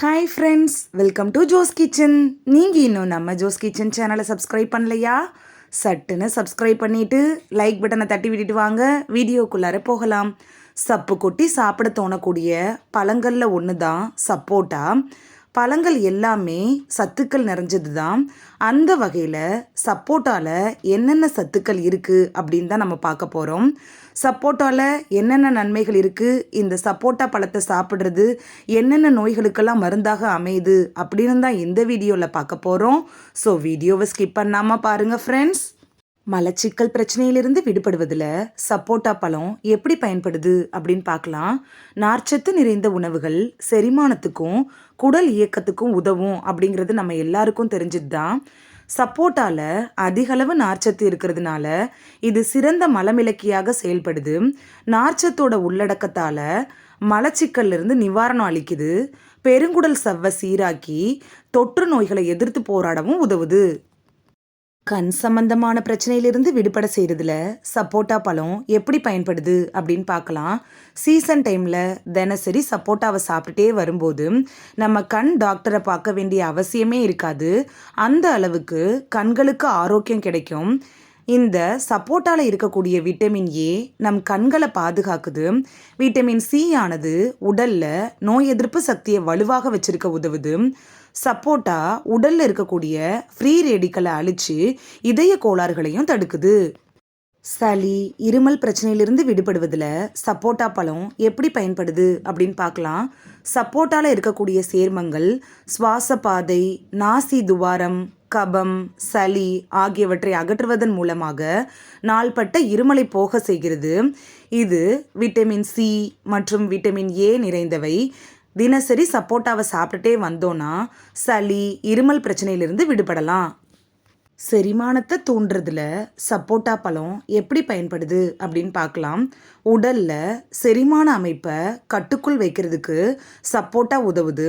Hi friends welcome to Jo's kitchen நீங்கள் இன்னும் நம்ம ஜோஸ் கிச்சன் சேனலை சப்ஸ்கிரைப் பண்ணலையா? சட்டுன்னு சப்ஸ்கிரைப் பண்ணிவிட்டு லைக் பட்டனை தட்டி விட்டுட்டு வாங்க. வீடியோக்குள்ளார போகலாம். சப்பு கொட்டி சாப்பிட தோணக்கூடிய பழங்களில் ஒன்று தான் சப்போட்டா. பழங்கள் எல்லாமே சத்துக்கள் நிறைஞ்சது தான் அந்த வகையில் சப்போட்டாவில் என்னென்ன சத்துக்கள் இருக்குது அப்படின்னு தான் நம்ம பார்க்க போகிறோம் சப்போட்டாவில் என்னென்ன நன்மைகள் இருக்குது இந்த சப்போட்டா பழத்தை சாப்பிட்றது என்னென்ன நோய்களுக்கெல்லாம் மருந்தாக அமையுது அப்படின்னு தான் இந்த வீடியோவில் பார்க்க போகிறோம் ஸோ வீடியோவை ஸ்கிப் பண்ணாமல் பாருங்கள் ஃப்ரெண்ட்ஸ் மலச்சிக்கல் பிரச்சனையிலிருந்து விடுபடுவதில் சப்போட்டா பழம் எப்படி பயன்படுது அப்படின்னு பார்க்கலாம். நார்ச்சத்து நிறைந்த உணவுகள் செரிமானத்துக்கும் குடல் இயக்கத்துக்கும் உதவும் அப்படிங்கிறது நம்ம எல்லாருக்கும் தெரிஞ்சது தான். சப்போட்டாவில் அதிகளவு நார்ச்சத்து இருக்கிறதுனால இது சிறந்த மலமிளக்கியாக செயல்படுது. நார்ச்சத்தோட உள்ளடக்கத்தால் மலச்சிக்கல்லிருந்து நிவாரணம் அளிக்குது. பெருங்குடல் சவ்வை சீராக்கி தொற்று நோய்களை எதிர்த்து போராடவும் உதவுது. கண் சம்பந்தமான பிரச்சனையிலிருந்து விடுபட செய்கிறதுல சப்போட்டா பழம் எப்படி பயன்படுது அப்படின்னு பார்க்கலாம். சீசன் டைமில் தினசரி சப்போட்டாவை சாப்பிட்டுட்டே வரும்போது நம்ம கண் டாக்டரை பார்க்க வேண்டிய அவசியமே இருக்காது. அந்த அளவுக்கு கண்களுக்கு ஆரோக்கியம் கிடைக்கும். இந்த சப்போட்டாவில் இருக்கக்கூடிய விட்டமின் ஏ நம் கண்களை பாதுகாக்குது. விட்டமின் சி ஆனது உடலில் நோய் எதிர்ப்பு சக்தியை வலுவாக வச்சிருக்க உதவுது. சப்போட்டா உடலில் இருக்கக்கூடிய ஃப்ரீ ரேடிக்கலை அழித்து இதய கோளாறுகளையும் தடுக்குது. சளி இருமல் பிரச்சனையிலிருந்து விடுபடுவதில் சப்போட்டா பழம் எப்படி பயன்படுது அப்படின்னு பார்க்கலாம். சப்போட்டாவில் இருக்கக்கூடிய சேர்மங்கள் சுவாச பாதை நாசி துவாரம் கபம் சளி ஆகியவற்றை அகற்றுவதன் மூலமாக நாள்பட்ட இருமலை போக செய்கிறது. இது விட்டமின் சி மற்றும் விட்டமின் ஏ நிறைந்தவை. தினசரி சப்போட்டாவை சாப்பிட்டுட்டே வந்தோன்னா சளி இருமல் பிரச்சனையிலிருந்து விடுபடலாம். செரிமானத்தை தூண்டுறதுல சப்போட்டா பழம் எப்படி பயன்படுது அப்படின்னு பார்க்கலாம். உடலில் செரிமான அமைப்பை கட்டுக்குள் வைக்கிறதுக்கு சப்போட்டா உதவுது.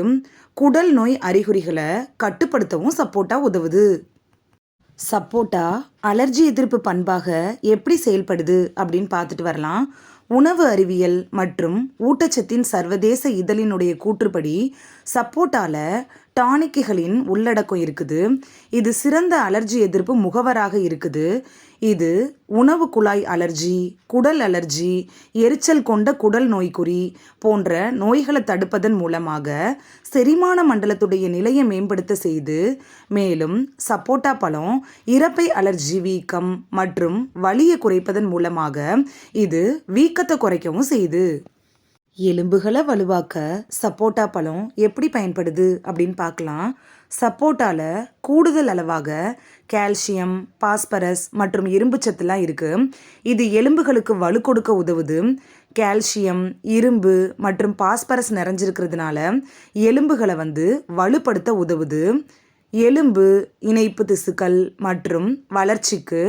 குடல் நோய் அறிகுறிகளை கட்டுப்படுத்தவும் சப்போட்டா உதவுது. சப்போட்டா அலர்ஜி எதிர்ப்பு பண்பாக எப்படி செயல்படுது அப்படின்னு பார்த்துட்டு வரலாம். உணவு அறிவியல் மற்றும் ஊட்டச்சத்தின் சர்வதேச இதழினுடைய கூற்றுப்படி சப்போட்டால டானிக்குகளின் உள்ளடக்கம் இருக்குது. இது சிறந்த அலர்ஜி எதிர்ப்பு முகவராக இருக்குது. இது உணவு குழாய் அலர்ஜி குடல் அலர்ஜி எரிச்சல் கொண்ட குடல் நோய்க்குறி போன்ற நோய்களை தடுப்பதன் மூலமாக செரிமான மண்டலத்துடைய நிலையை மேம்படுத்த செய்து மேலும் சப்போட்டா பழம் இறப்பை அலர்ஜி வீக்கம் மற்றும் வலியை குறைப்பதன் மூலமாக இது வீக்கத்தை குறைக்கவும் செய்யுது எலும்புகளை வலுவாக்க சப்போட்டா பழம் எப்படி பயன்படுது அப்படின்னு பார்க்கலாம். சப்போட்டாவில் கூடுதல் அளவாக கால்சியம் பாஸ்பரஸ் மற்றும் இரும்பு சத்துலாம் இருக்குது இது எலும்புகளுக்கு வலு கொடுக்க உதவுது. கால்சியம் இரும்பு மற்றும் பாஸ்பரஸ் நிறைஞ்சிருக்கிறதுனால எலும்புகளை வந்து வலுப்படுத்த உதவுது. எலும்பு இணைப்பு திசுக்கள் மற்றும் வளர்ச்சிக்கு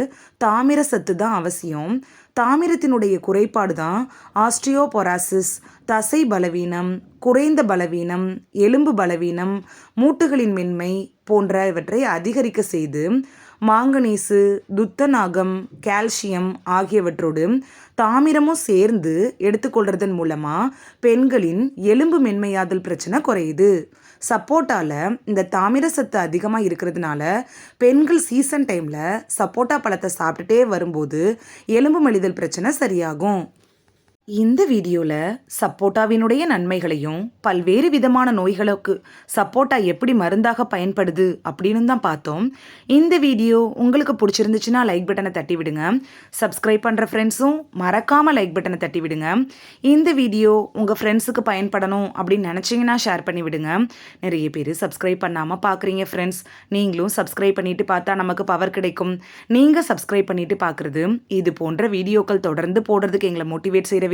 தாமிர சத்து தான் அவசியம். தாமிரத்தினுடைய குறைபாடு தான் ஆஸ்ட்ரியோபொராசிஸ் தசை பலவீனம் குறைந்த பலவீனம் எலும்பு பலவீனம் மூட்டுகளின் மென்மை போன்றவற்றை அதிகரிக்க செய்து மாங்கனீசு துத்தநாகம் கால்சியம் ஆகியவற்றோடு தாமிரமும் சேர்ந்து எடுத்துக்கொள்றதன் மூலமாக பெண்களின் எலும்பு மென்மையாதல் பிரச்சனை குறையுது. சப்போட்டாவில் இந்த தாமிர சத்து அதிகமாக இருக்கிறதுனால பெண்கள் சீசன் டைமில் சப்போட்டா பழத்தை சாப்பிட்டுட்டே வரும்போது எலும்பு மெலிதல் பிரச்சனை சரியாகும். இந்த வீடியோவில் சப்போட்டாவினுடைய நன்மைகளையும் பல்வேறு விதமான நோய்களுக்கு சப்போட்டா எப்படி மருந்தாக பயன்படுது அப்படின்னு தான் பார்த்தோம். இந்த வீடியோ உங்களுக்கு பிடிச்சிருந்துச்சுன்னா லைக் பட்டனை தட்டி விடுங்க சப்ஸ்கிரைப் பண்ணுற ஃப்ரெண்ட்ஸும் மறக்காமல் லைக் பட்டனை தட்டி விடுங்க இந்த வீடியோ உங்கள் ஃப்ரெண்ட்ஸுக்கு பயன்படணும் அப்படின்னு நினச்சிங்கன்னா ஷேர் பண்ணி விடுங்க நிறைய பேர் சப்ஸ்கிரைப் பண்ணாமல் பார்க்குறீங்க ஃப்ரெண்ட்ஸ் நீங்களும் சப்ஸ்கிரைப் பண்ணிட்டு பார்த்தா நமக்கு பவர் கிடைக்கும். நீங்கள் சப்ஸ்கிரைப் பண்ணிட்டு பார்க்குறது இது போன்ற வீடியோக்கள் தொடர்ந்து போடுறதுக்கு எங்களை மோட்டிவேட் செய்கிற